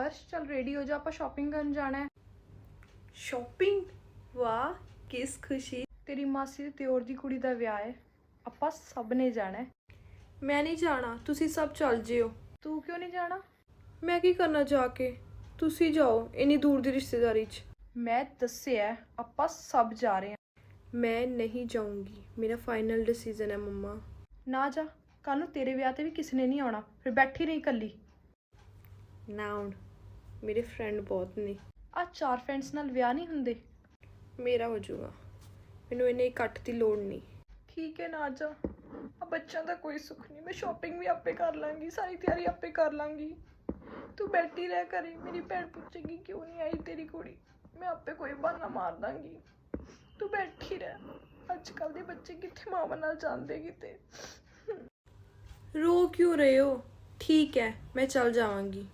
ਅਰਸ਼ ਚੱਲ ਰੈਡੀ ਹੋ ਜਾ ਆਪਾਂ ਸ਼ਾਪਿੰਗ ਕਰਨ ਜਾਣਾ ਹੈ। ਸ਼ਾਪਿੰਗ ਵਾਹ ਕਿਸ ਖੁਸ਼ੀ। ਤੇਰੀ ਮਾਸੀ ਦੇ ਤਿਓਰ ਦੀ ਕੁੜੀ ਦਾ ਵਿਆਹ ਹੈ। ਆਪਾਂ ਸਭ ਨੇ ਜਾਣਾ ਹੈ। ਮੈਂ ਨਹੀਂ ਜਾਣਾ ਤੁਸੀਂ ਸਭ ਚੱਲ ਜਿਓ। ਤੂੰ ਕਿਉਂ ਨਹੀਂ ਜਾਣਾ? ਮੈਂ ਕੀ ਕਰਨਾ ਜਾ ਕੇ? ਤੁਸੀਂ ਜਾਓ ਇੰਨੀ ਦੂਰ ਦੀ ਰਿਸ਼ਤੇਦਾਰੀ 'ਚ। ਮੈਂ ਦੱਸਿਆ ਹੈ, ਆਪਾਂ ਸਭ ਜਾ ਰਹੇ ਹਾਂ। ਮੈਂ ਨਹੀਂ ਜਾਊਂਗੀ। ਮੇਰਾ ਫਾਈਨਲ ਡਿਸੀਜਨ ਹੈ ਮੰਮਾ। ਨਾ ਜਾ ਕੱਲ ਨੂੰ ਤੇਰੇ ਵਿਆਹ ਤੇ ਵੀ ਕਿਸੇ ਨੇ ਨਹੀਂ ਆਉਣਾ। ਫਿਰ ਬੈਠੀ ਰਹੀ ਇਕੱਲੀ। ਨਾ ਹੁਣ ਮੇਰੇ ਫਰੈਂਡ ਬਹੁਤ ਨੇ। ਆ ਚਾਰ ਫਰੈਂਡਸ ਨਾਲ ਵਿਆਹ ਨਹੀਂ ਹੁੰਦੇ? ਮੇਰਾ ਹੋ ਜਾਊਗਾ। ਮੈਨੂੰ ਇੰਨੇ ਇਕੱਠ ਦੀ ਲੋੜ ਨਹੀਂ। ਠੀਕ ਹੈ ਨਾ ਜਾ। ਆ ਬੱਚਿਆਂ ਦਾ ਕੋਈ ਸੁੱਖ ਨਹੀਂ। ਮੈਂ ਸ਼ਾਪਿੰਗ ਵੀ ਆਪੇ ਕਰ ਲਾਂਗੀ ਸਾਰੀ ਤਿਆਰੀ ਆਪੇ ਕਰ ਲਾਂਗੀ। ਤੂੰ ਬੈਠੀ ਰਹਿ ਕਰੇ ਮੇਰੀ ਭੈਣ ਪੁੱਛੇਗੀ ਕਿਉਂ ਨਹੀਂ ਆਈ ਤੇਰੀ ਕੁੜੀ? ਮੈਂ ਆਪੇ ਕੋਈ ਬਹਾਨਾ ਮਾਰ ਦਾਂਗੀ। ਤੂੰ ਬੈਠੀ ਰਹਿ। ਅੱਜ ਕੱਲ ਦੇ ਬੱਚੇ ਕਿੱਥੇ ਮਾਵਾਂ ਨਾਲ ਜਾਂਦੇ ਕਿਤੇ? ਰੋ ਕਿਉਂ ਰਹੇ ਹੋ? ਠੀਕ ਹੈ ਮੈਂ ਚੱਲ ਜਾਵਾਂਗੀ।